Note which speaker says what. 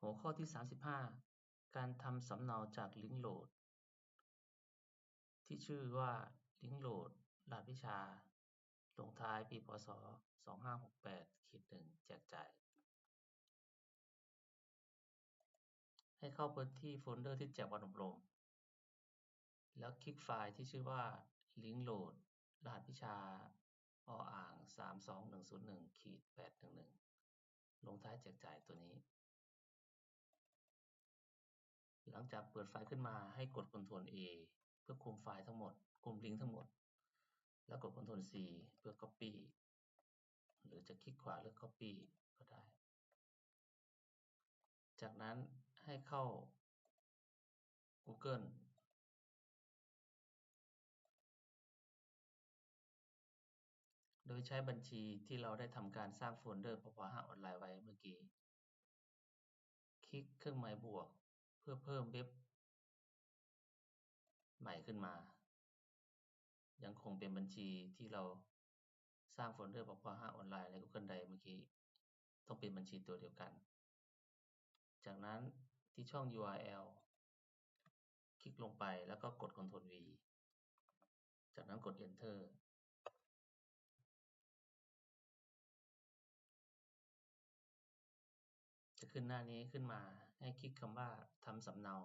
Speaker 1: หัวข้อที่ 35 การทำสำเนาจากลิงก์โหลด ที่ชื่อว่าลิงก์โหลดรหัสวิชา ลงท้ายปีพศ 2568-1แจกจ่าย ให้เข้าไปที่โฟลเดอร์ที่แจกวันอบรม แล้วคลิกไฟล์ที่ชื่อว่าลิงก์โหลดรหัสวิชาออ่าง 32101-811 ลงท้ายแจกจ่ายตัวนี้ ลังจากเปิดไฟล์ขึ้นมาให้กด Ctrl A เพื่อคุมไฟล์ทั้งหมด คุมลิงก์ทั้งหมด แล้วกด Ctrl C เพื่อ Copy หรือจะคลิกขวาเลือก Copy ก็ได้ จากนั้นให้เข้า Google โดยใช้บัญชีที่เราได้ทำการสร้างโฟลเดอร์ปป .5 ออนไลน์ไว้เมื่อกี้ คลิกเครื่องหมายบวก เพื่อเพิ่มเว็บใหม่ขึ้นมา ยังคงเป็นบัญชีที่เราสร้างโฟลเดอร์ปป .5 ออนไลน์ใน Google Drive เมื่อกี้ ต้องเป็นบัญชีตัวเดียวกัน จากนั้นที่ช่อง URL คลิกลงไปแล้วก็กด Ctrl V จากนั้นกด Enter จะขึ้นหน้านี้ขึ้นมา ให้คลิกคำว่าทำสำเนา